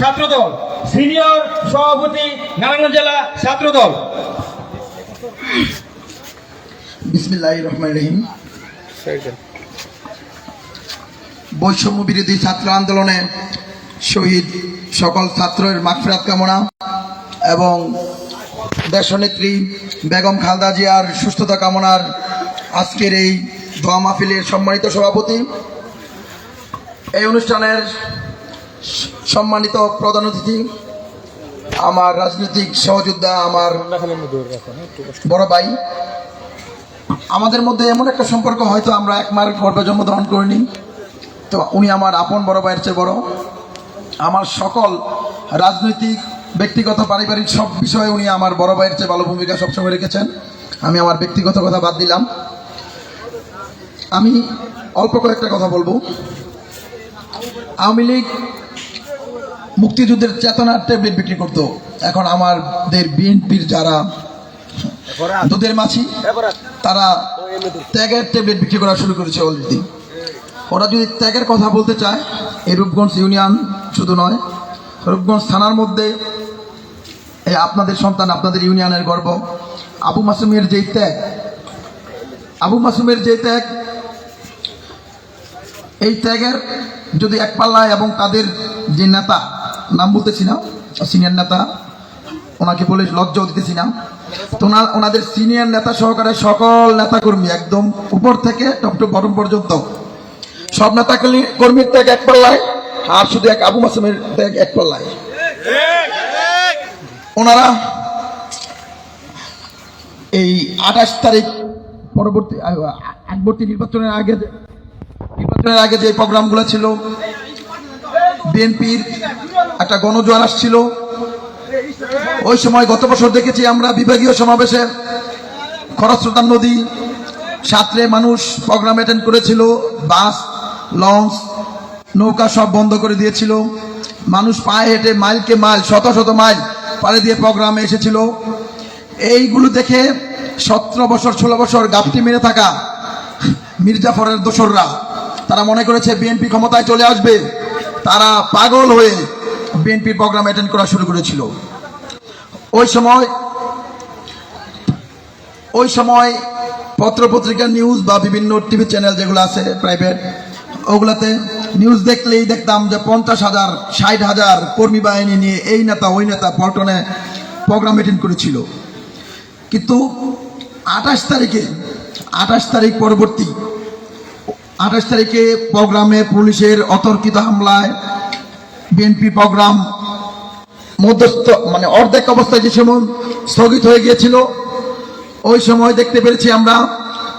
ছাত্রদল, senior সভাপতি নারায়ণগঞ্জ জেলা ছাত্রদল। বিসমিল্লাহ রহমান রহিম বৈষম্য বিরোধী ছাত্র আন্দোলনে শহীদ সকল ছাত্রের মাগফিরাত কামনা এবং দেশনেত্রী বেগম খালদা জিয়ার সুস্থতা কামনার আজকের এই দোয়া মাহফিলের সম্মানিত সভাপতি। এই অনুষ্ঠানের সম্মানিত প্রধান অতিথি, আমার রাজনৈতিক সহযোদ্ধা, আমার বড় ভাই। আমাদের মধ্যে এমন একটা সম্পর্ক, হয়তো আমরা এক মার গর্ভে জন্মগ্রহণ করিনি, তো উনি আমার আপন বড় ভাইয়ের চেয়ে বড়। আমার সকল রাজনৈতিক, ব্যক্তিগত, পারিবারিক সব বিষয়ে উনি আমার বড় ভাইয়ের চেয়ে ভালো ভূমিকা সবসময় রেখেছেন। আমি আমার ব্যক্তিগত কথা বাদ দিলাম। আমি অল্প কয়েকটা কথা বলব। আওয়ামী লীগ মুক্তিযুদ্ধের চেতনার ট্যাবলেট বিক্রি করতো। এখন আমাদের বিএনপির যারা দুধের মাছি, তারা ত্যাগের ট্যাবলেট বিক্রি করা শুরু করেছে অলরেডি ওরা যদি ত্যাগের কথা বলতে চায়, এই রূপগঞ্জ ইউনিয়ন শুধু নয়, রূপগঞ্জ থানার মধ্যে এই আপনাদের সন্তান, আপনাদের ইউনিয়নের গর্ব। আবু মাসুমের যেই ত্যাগ, আবু মাসুমের যে ত্যাগ, এই ত্যাগের যদি এক পাল্লায় এবং তাদের যে নেতা নাম বলতেছি না সিনিয়র নেতা। ওনাকে বলে লজ্জাও দিতেছি না। তো ওনাদের সিনিয়র নেতা সহকারে সকল নেতাকর্মী একদম উপর থেকে টপ টপ বটম পর্যন্ত। সব নেতা কর্মীর ত্যাগ এক পাল্লায়, আর শুধু এক আবু মাসুমের ত্যাগ এক পাল্লায়। ওনারা এই আঠাশ তারিখ পরবর্তী আগবর্তী নির্বাচনের আগে নির্বাচনের আগে যে প্রোগ্রামগুলো ছিল, বিএনপির একটা গণজোয়ার আসছিল। ওই সময় গত বছর দেখেছি আমরা বিভাগীয় সমাবেশে খরস্রোতা নদী, সাঁতরে মানুষ প্রোগ্রাম অ্যাটেন্ড করেছিল, বাস, লঞ্চ, নৌকা সব বন্ধ করে দিয়েছিল। মানুষ পায়ে হেঁটে মাইলকে মাইল, শত শত মাইল পাড়ে দিয়ে প্রোগ্রামে এসেছিল। এইগুলো দেখে সতেরো বছর, ষোলো বছর গাপটি মেরে থাকা মির্জাফরের দোসররা, তারা মনে করেছে বিএনপি ক্ষমতায় চলে আসবে। তারা পাগল হয়ে বিএনপি প্রোগ্রাম অ্যাটেন্ড করা শুরু করেছিল। ওই সময় ওই সময় পত্রপত্রিকা নিউজ বা বিভিন্ন টিভি চ্যানেল যেগুলো আছে প্রাইভেট ওগুলাতে নিউজ দেখলেই দেখতাম যে পঞ্চাশ হাজার, ষাট হাজার কর্মী বাহিনী নিয়ে এই নেতা, ওই নেতা পল্টনে প্রোগ্রাম অ্যাটেন্ড করেছিল। কিন্তু আঠাশ তারিখে, আঠাশ তারিখ পরবর্তী, আঠাশ তারিখে প্রোগ্রামে পুলিশের অতর্কিত হামলায় বিএনপি প্রোগ্রাম মধ্যস্থ মানে অর্ধেক অবস্থায় যে সময় স্থগিত হয়ে গিয়েছিল, ওই সময় দেখতে পেরেছি আমরা,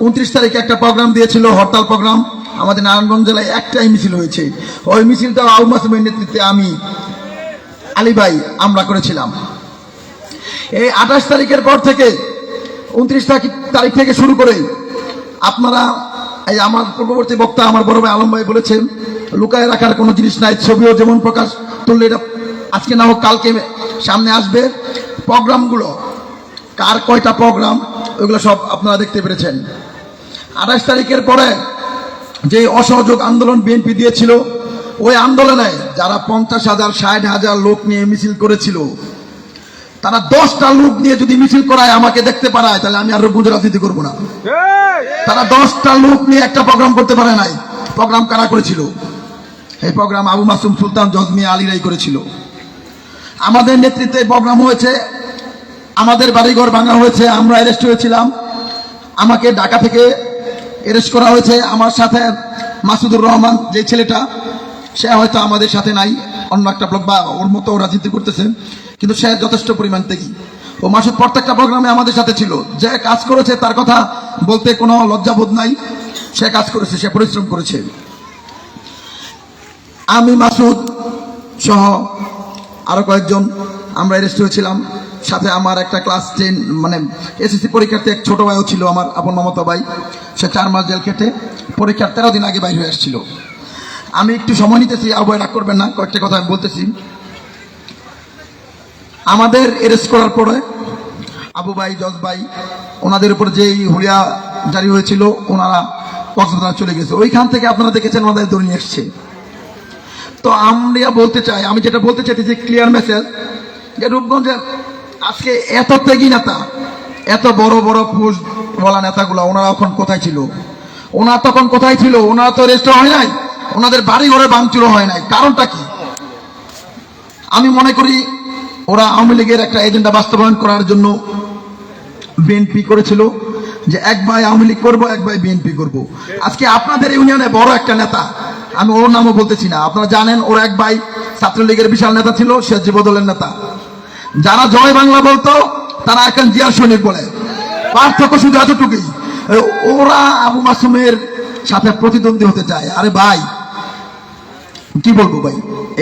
উনত্রিশ তারিখে একটা প্রোগ্রাম দিয়েছিল, হরতাল প্রোগ্রাম, আমাদের নারায়ণগঞ্জ জেলায় একটাই মিছিল হয়েছে। ওই মিছিলটা মাসুমের নেতৃত্বে আমি, আলী ভাই, আমরা করেছিলাম। এই আঠাশ তারিখের পর থেকে, উনত্রিশ তারিখ থেকে শুরু করে, আপনারা, এই আমার পূর্ববর্তী বক্তা, আমার বড় ভাই আলম ভাই বলেছেন লুকায় রাখার কোনো জিনিস নাই ছবিও যেমন প্রকাশ তুললে এটা আজকে না হোক কালকে সামনে আসবে। প্রোগ্রামগুলো কার কয়টা প্রোগ্রাম ওইগুলো সব আপনারা দেখতে পেরেছেন। আঠাশ তারিখের পরে যে অসহযোগ আন্দোলন বিএনপি দিয়েছিল ওই আন্দোলনে যারা পঞ্চাশ হাজার ষাট হাজার লোক নিয়ে মিছিল করেছিল তারা দশটা লোক নিয়ে যদি মিছিল করায় আমাকে দেখতে পারায় তাহলে আমি আর রূপগঞ্জ রাজনীতি করব না। তারা দশটা লোক নিয়ে একটা প্রোগ্রাম করতে পারে নাই। প্রোগ্রাম কারা করেছিল? এই প্রোগ্রাম আবু মাসুম সুলতান জজমি আলীরাই করেছিল। আমাদের নেতৃত্বে প্রোগ্রাম হয়েছে, আমাদের বাড়িঘর ভাঙা হয়েছে, আমরা অ্যারেস্ট হয়েছিলাম। আমাকে ঢাকা থেকে অ্যারেস্ট করা হয়েছে। আমার সাথে মাসুদুর রহমান, যে ছেলেটা, সে হয়তো আমাদের সাথে নাই। অন্য একটা ব্লক বা ওর মতো রাজনীতি করতেছে, কিন্তু সে যথেষ্ট পরিমাণ থেকে ও মাসুদ প্রত্যেকটা প্রোগ্রামে আমাদের সাথে ছিল। যে কাজ করেছে তার কথা বলতে কোনো লজ্জাবোধ নাই। সে কাজ করেছে, সে পরিশ্রম করেছে। আমি মাসুদ সহ আরও কয়েকজন আমরা অ্যারেস্ট হয়েছিলাম সাথে আমার একটা ক্লাস টেন মানে এসএসসি পরীক্ষার্থী এক ছোট ভাইও ছিল, আমার আপন মমতা ভাই। সে চার মাস জেল খেটে পরীক্ষার তেরো দিন আগে বাইর হয়ে আসছিল। আমি একটু সময় নিতেছি, আবহাওয়া রাগ করবেন না, কয়েকটা কথা আমি বলতেছি। আমাদের অ্যারেস্ট করার পরে আবু ভাই, জজ ভাই, ওনাদের উপর যেই হুলিয়া জারি হয়েছিল, ওনারা কক্সবাজার চলে গেছে। ওইখান থেকে আপনারা দেখেছেন ওনাদের ধরে নিয়ে এসছে। তো আমরা বলতে চাই, আমি যেটা বলতে চাইতেছি ক্লিয়ার মেসেজ যে রূপগঞ্জে আজকে এত ত্যাগী নেতা, এত বড় বড় পোস্ট বলা নেতাগুলো, ওনারা এখন কোথায় ছিল? ওনারা তখন কোথায় ছিল? ওনারা তো রেস্ট হয় নাই, ওনাদের বাড়ি ঘরে ভাঙচুরও হয় নাই, কারণটা কি? আমি মনে করি ওরা আওয়ামী লীগের একটা এজেন্ডা বাস্তবায়ন করার জন্য বিএনপি করেছিল, যে এক ভাই আওয়ামী লীগ করব, এক ভাই বিএনপি করব। আজকে আপনাদের ইউনিয়নে বড় একটা নেতা আমি ওর নামও বলতেছি না। আপনারা জানেন, ওর এক ভাই ছাত্রলীগের বিশাল নেতা ছিল, সে যুবদলের নেতা। যারা জয় বাংলা বলতো, তারা এখন জিয়া সৈনিক বলে। পার্থক্য শুধু এতটুকুই। ওরা আবু মাসুমের সাথে প্রতিদ্বন্দ্বী হতে চায়। আরে ভাই, কি বলব ভাই?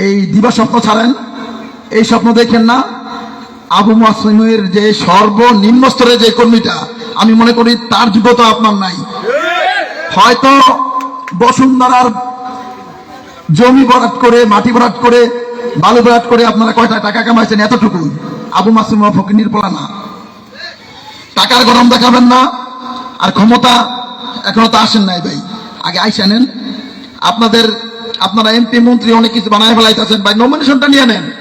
এই দিবা স্বপ্ন ছাড়েন, এই স্বপ্ন দেখেন না। আবু মাসুমের যে সর্বনিম্ন স্তরের যে কর্মীটা, আমি মনে করি তার যোগ্যতা আপনার নাই। হয়তো বসুন্ধরার জমি ভরাট করে মাটি ভরাট করে বালু ভরাট করে আপনারা কয়টা টাকা কামাইছেন এতটুকু আবু মাসুম ফকির পড়া না। টাকার গরম দেখাবেন না আর ক্ষমতা এখনও তো আসেন নাই ভাই। আগে আইসা নেন। আপনাদের আপনারা এমপি মন্ত্রী অনেক কিছু বানায় ফেলাইতেছেন। ভাই নমিনেশনটা নিয়ে নেন।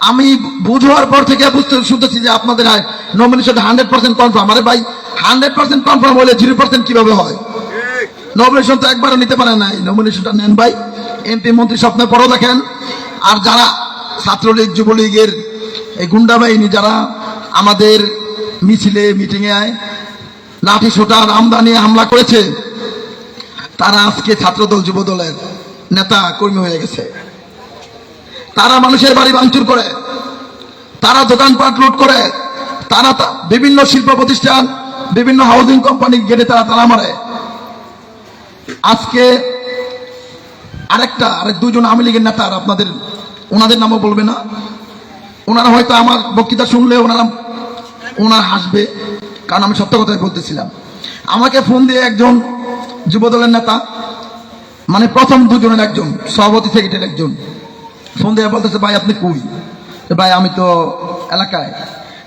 আমি বুঝবার পর থেকে বুঝতে শুনতেছি যে আপনাদের নমিনেশন হান্ড্রেড পার্সেন্ট কনফার্ম আরে ভাই হান্ড্রেড পার্সেন্ট কনফার্ম হলে জিরো পার্সেন্ট কীভাবে হয়? নমিনেশন তো একবারও নিতে পারে নাই। নমিনেশনটা নেন ভাই। এমপি মন্ত্রী স্বপ্নে পরও দেখেন। আর যারা ছাত্রলীগ, যুবলীগের এই গুন্ডা বাহিনী যারা আমাদের মিছিলে মিটিংয়ে লাঠি সোটার আমদানি, হামলা করেছে, তারা আজকে ছাত্রদল, যুবদলের নেতা কর্মী হয়ে গেছে। তারা মানুষের বাড়ি ভাঙচুর করে, তারা দোকানপাট লুট করে, তারা বিভিন্ন শিল্প প্রতিষ্ঠান, বিভিন্ন হাউজিং কোম্পানি গেটে তারা তারা মারে। আজকে আরেকটা, আরেক দুজন আওয়ামী লীগের নেতা, আর আপনাদের, ওনাদের নামও বলবে না। ওনারা হয়তো আমার বক্তৃতা শুনলে ওনারা ওনারা হাসবে, কারণ আমি সত্য কথাই বলতেছিলাম। আমাকে ফোন দিয়ে একজন যুবদলের নেতা মানে প্রথম দুজনের একজন, সভাপতি সেক্রেটারি একজন, ফোন দিয়ে বলতেছে, ভাই, আপনি কই? ভাই, আমি তো এলাকায়।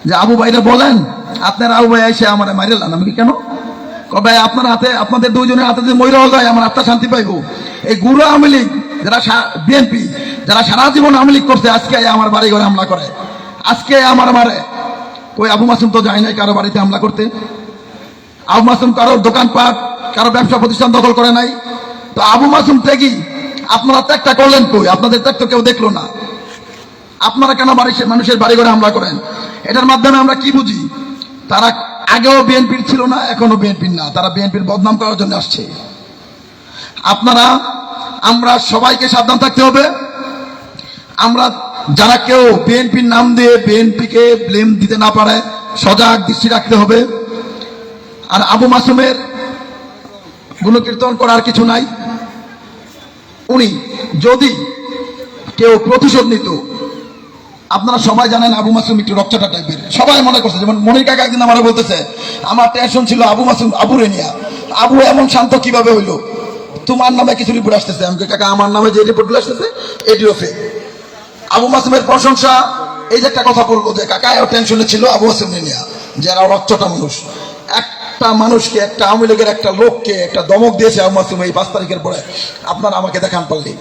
যে, আবু ভাইরা বলেন, আপনার আবু ভাই এসে আমার মারিলাম আমি কেন? ভাই, আপনার হাতে, আপনাদের দুজনের হাতে যদি ময়ূর যায়, আমার আত্মা শান্তি পাইবো। এই গুরু আওয়ামী লীগ, যারা বিএনপি যারা সারা জীবন আওয়ামী লীগ করছে, আজকে আমার বাড়ি ঘরে হামলা করে। আজকে আমার মারে ওই আবু মাসুম তো যায় নাই কারও বাড়িতে হামলা করতে? আবু মাসুম কারও দোকানপাট, কারও ব্যবসা প্রতিষ্ঠান দখল করে নাই। তো আবু মাসুম ত্যাগী, আপনারা ত্যাগটা করলেন কই? আপনাদের ত্যাগ তো কেউ দেখল না। আপনারা কেন বাড়ি মানুষের বাড়ি ঘরে হামলা করেন? এটার মাধ্যমে আমরা কি বুঝি? তারা আগেও বিএনপির ছিল না, এখনও বিএনপির না। তারা বিএনপির বদনাম করার জন্য আসছে। আপনারা, আমরা সবাইকে সাবধান থাকতে হবে। আমরা যারা কেউ বিএনপির নাম দিয়ে বিএনপিকে ব্লেম দিতে না পারে, সজাগ দৃষ্টি রাখতে হবে। আর আবু মাসুমের গুণকীর্তন করার কিছু নাই। উনি যদি কেউ প্রতিশোধ নিত, আপনারা সবাই জানেন আবু মাসুম একটু রক্তটা টাইপের। সবাই মনে করছে, যেমন মনির কাকা একদিন আমার বলতেছে, আমার টেনশন ছিল আবু মাসুম, আবু রেনিয়া। আবু এমন শান্ত কীভাবে হইল? তোমার নামে কিছু রিপোর্ট আসতেছে। আমি কাকা, আমার নামে যে রিপোর্টগুলো আসতেছে, এটিও ফেক আবু মাসুমের প্রশংসা, এই যে একটা কথা বলব যে, কাকা টেনশনে ছিল, আবু মাসুম রেনিয়া যারা রক্তটা মানুষ। একটা মানুষকে, একটা আওয়ামী লীগের একটা লোককে একটা দমক দিয়েছে আবু মাসুম এই পাঁচ তারিখের পরে। আপনারা আমাকে দেখান পারলেই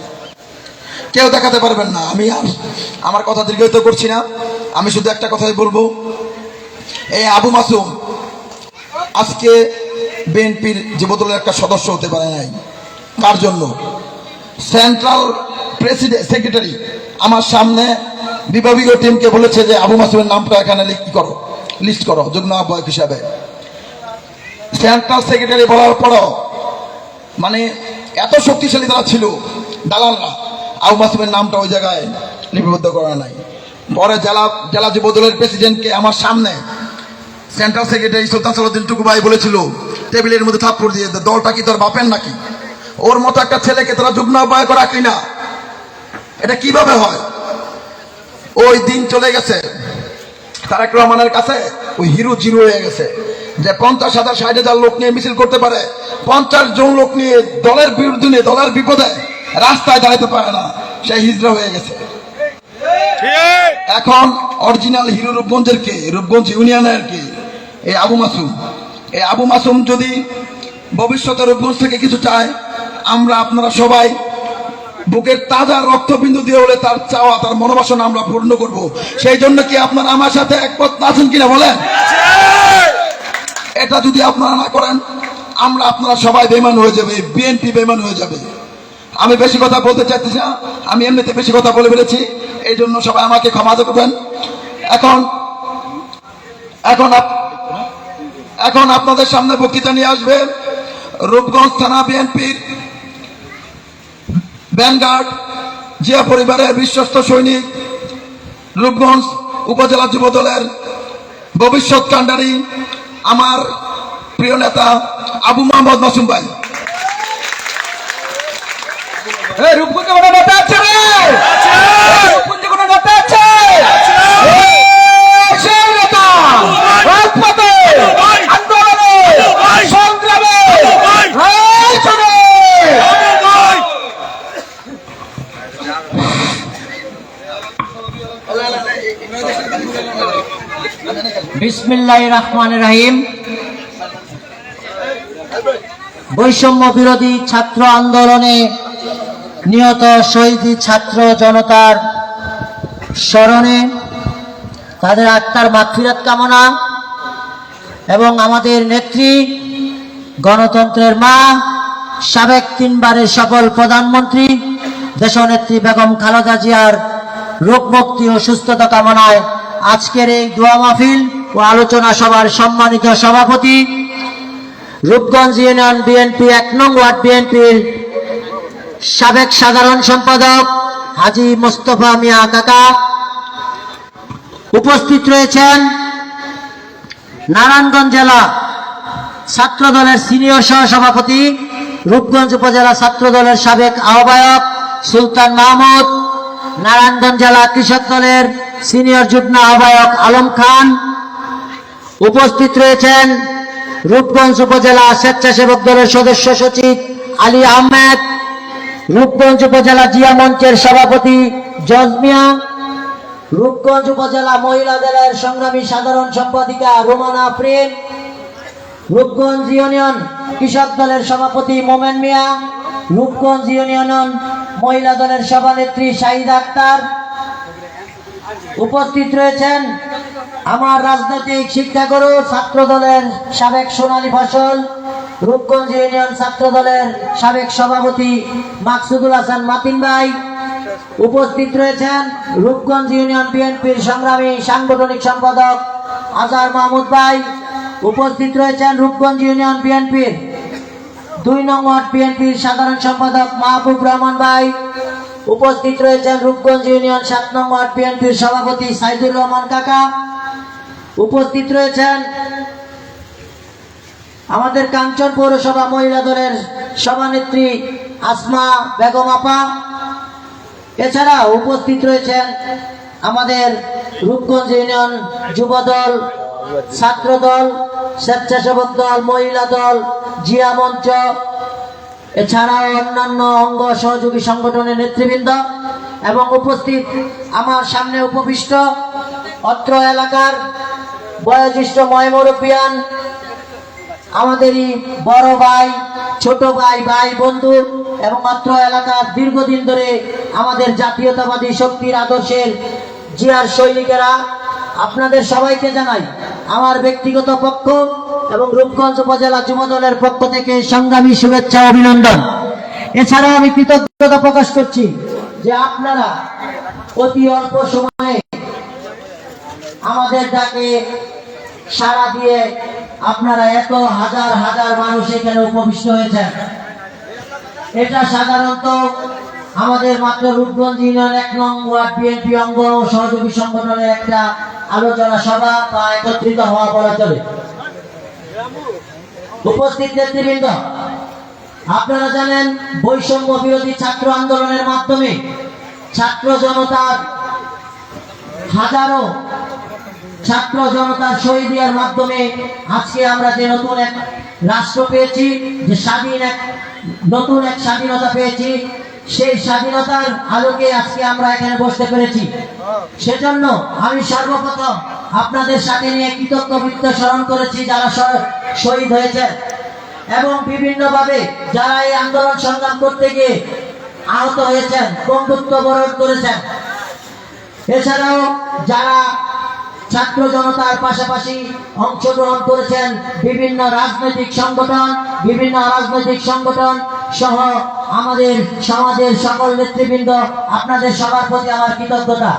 কেউ দেখাতে পারবেন না, আমি আর আমার কথা দীর্ঘায়িত করছি না। আমি শুধু একটা কথাই বলব। এই আবু মাসুম, আজকে বিএনপির যুবদলের একটা সদস্য হতে পারে নাই। কার জন্য? সেন্ট্রাল প্রেসিডেন্ট সেক্রেটারি আমার সামনে বিভাগীয় টিমকে বলেছে যে আবু মাসুমের নামটা এখানে লিখ করো লিস্ট করো, যুগ্ম আহ্বায়ক হিসাবে। সেন্ট্রাল সেক্রেটারি বলার পরও মানে এত শক্তিশালী তারা ছিল, দালালরা, আবু মাসুমের নামটা ওই জায়গায় লিপিবদ্ধ করা নাই। পরে জেলা জেলা যুব দলের প্রেসিডেন্টকে আমার সামনে সেন্ট্রাল সেক্রেটারি সুলতান সালাউদ্দিন টুকুবাই বলেছিল, টেবিলের মধ্যে থাপ্পড় দিয়ে দলটা কি তোর বাপের নাকি? ওর মতো একটা ছেলেকে তারা যুগ্ম আহ্বায়ক রাখলি না এটা কীভাবে হয়? ওই দিন চলে গেছে। তারেক রহমানের কাছে ওই হিরো জিরো হয়ে গেছে। যে পঞ্চাশ হাজার, ষাট হাজার লোক নিয়ে মিছিল করতে পারে, পঞ্চাশ জন লোক নিয়ে দলের বিরুদ্ধে নিয়ে, দলের বিপদে রাস্তায় দাঁড়াতে পারে না, সে হিজড়া হয়ে গেছে। এখন অরিজিনাল হিরো রূপগঞ্জের কে? রূপগঞ্জ ইউনিয়নের কে? এই আবু মাসুম। এই আবু মাসুম যদি ভবিষ্যতে রূপগঞ্জ থেকে কিছু চায় আমরা আপনারা সবাই বুকের তাজা রক্তবিন্দু দিয়ে হলে তার চাওয়া তার মনোবাসনা আমরা পূর্ণ করব। সেই জন্য কি আপনারা আমার সাথে একমত আছেন কিনা বলেন? এটা যদি আপনারা না করেন আমরা আপনারা সবাই বেমান হয়ে যাবে বিএনপি বেমান হয়ে যাবে। আমি বেশি কথা বলতে চাইতেছি না আমি এমনিতে বেশি কথা বলে ফেলেছি এই জন্য সবাই আমাকে ক্ষমা করবেন। এখন এখন এখন আপনাদের সামনে বক্তৃতা নিয়ে আসবে। রূপগঞ্জ থানা বিএনপির ব্যানগার্ড জিয়া পরিবারের বিশ্বস্ত সৈনিক, রূপগঞ্জ উপজেলা যুব দলের ভবিষ্যৎ কাণ্ডারি আমার প্রিয় নেতা আবু মোহাম্মদ মাসুম ভাই। রূপগঞ্জ নেতা আছে রে এই রূপগঞ্জে কোনো নেতা আছে এই সেই নেতা রাজপথে আন্দোলনে সংগ্রামে এই শোনে বিসমিল্লাহ রহমান রাহিম। বৈষম্য বিরোধী ছাত্র আন্দোলনে নিহত শহীদ ছাত্র জনতার স্মরণে তাদের আত্মার মাতৃরাত কামনা এবং আমাদের নেত্রী, গণতন্ত্রের মা, সাবেক তিনবারের সকল প্রধানমন্ত্রী, দেশনেত্রী বেগম খালেদা জিয়ার রোগমুক্তি ও সুস্থতা কামনায় আজকের এই দোয়া মাহফিল ও আলোচনা সভার সম্মানিত সভাপতি রূপগঞ্জ ইউনিয়ন বিএনপি এক নং ওয়ার্ড বিএনপির সাবেক সাধারণ সম্পাদক হাজি মোস্তফা মিয়া কাকা। উপস্থিত রয়েছেন নারায়ণগঞ্জ জেলা ছাত্র দলের সিনিয়র সহসভাপতি, রূপগঞ্জ উপজেলা ছাত্র দলের সাবেক আহ্বায়ক সুলতান মাহমুদ। নারায়ণগঞ্জ জেলা কৃষক দলের সিনিয়র যুগ্ম আহ্বায়ক আলম খান। উপস্থিত রয়েছেন রূপগঞ্জ উপজেলা স্বেচ্ছাসেবক দলের সদস্য সচিব আলী আহমেদ, রূপগঞ্জ উপজেলা জিয়া মঞ্চের সভাপতি জজমিয়া, রূপগঞ্জ উপজেলা মহিলা দলের সংগ্রামী সাধারণ সম্পাদিকা রোমানা প্রেম, রূপগঞ্জ ইউনিয়ন কৃষক দলের সভাপতি মোমেন মিয়া, রূপগঞ্জ ইউনিয়ন মহিলা দলের সভানেত্রী শাহিদ আক্তার উপস্থিত রয়েছেন আমার রাজনৈতিক শিক্ষাগুরু ছাত্র দলের সাবেক সোনালী ফসল, রূপগঞ্জ ইউনিয়ন ছাত্র দলের সাবেক সভাপতি মাকসুদুল হাসান মাতিন ভাই। উপস্থিত রয়েছেন রূপগঞ্জ ইউনিয়ন বিএনপির সংগ্রামী সাংগঠনিক সম্পাদক আজহার মাহমুদ ভাই। উপস্থিত রয়েছেন রূপগঞ্জ ইউনিয়ন বিএনপির দুই নং ওয়ার্ড বিএনপির সাধারণ সম্পাদক মাহবুব রহমান ভাই। উপস্থিত রয়েছেন রূপগঞ্জ ইউনিয়ন সাত নং ওয়ার্ড বিএনপির সভাপতি সাইদুর রহমান কাকা। উপস্থিত রয়েছেন আমাদের কাঞ্চন পৌরসভা মহিলা দলের সভানেত্রী আসমা বেগম আপা। এছাড়া উপস্থিত রয়েছেন আমাদের রূপগঞ্জ ইউনিয়ন যুব দল, ছাত্র দল, স্বেচ্ছাসেবক দল, মহিলা দল জিয়া মঞ্চ, এছাড়াও অন্যান্য অঙ্গ সহযোগী সংগঠনের নেতৃবৃন্দ এবং উপস্থিত আমার সামনে উপবিষ্ট অত্র এলাকার বয়োজ্যেষ্ঠ ময়মরপিয়ান আমাদেরই বড় ভাই, ছোট ভাই ভাই বন্ধু এবং অত্র এলাকার দীর্ঘদিন ধরে আমাদের জাতীয়তাবাদী শক্তির আদর্শের জিয়ার সৈনিকেরা, আপনাদের সবাইকে জানাই, আমার ব্যক্তিগত পক্ষ এবং রূপগঞ্জ উপজেলা যুব দলের পক্ষ থেকে সংগ্রামী শুভেচ্ছা অভিনন্দন। এছাড়াও আমি কৃতজ্ঞতা প্রকাশ করছি যে আপনারা অতি অল্প সময়ে আমাদের ডাকে সাড়া দিয়ে আপনারা এত হাজার হাজার মানুষ এখানে উপবিষ্ট হয়েছেন। এটা সাধারণত আমাদের মাত্র রূপগঞ্জ ইউনিয়ন এক নং ওয়ার্ড বিএনপি অঙ্গ সহযোগী সংগঠনের একটা আলোচনা সভা বা একত্রিত হওয়া বলা চলে। উপস্থিত নেতৃবৃন্দ, আপনারা জানেন বৈষম্য বিরোধী ছাত্র আন্দোলনের মাধ্যমে ছাত্র জনতার হাজারো ছাত্র জনতার শহীদিয়ার মাধ্যমে আজকে আমরা যে নতুন এক রাষ্ট্র পেয়েছি, যে স্বাধীন এক, নতুন এক স্বাধীনতা পেয়েছি সেই স্বাধীনতার আলোকে আজকে আমরা এখানে বসতে পেরেছি। সেজন্য আমি সর্বপ্রথম আপনাদের সাথে নিয়ে কৃতজ্ঞ বৃত্ত স্মরণ করেছি যারা শহীদ হয়েছে। এবং বিভিন্নভাবে যারা এই আন্দোলন সংগ্রাম করতে গিয়ে আহত হয়েছেন, বন্ধুত্ব বরণ করেছেন। এছাড়াও যারা ছাত্র জনতার পাশাপাশি অংশগ্রহণ করেছেন বিভিন্ন রাজনৈতিক সংগঠন, বিভিন্ন রাজনৈতিক সংগঠন সহ আমাদের সমাজের সকল নেতৃবৃন্দ। আপনাদের সবার প্রতি আমার কৃতজ্ঞতা।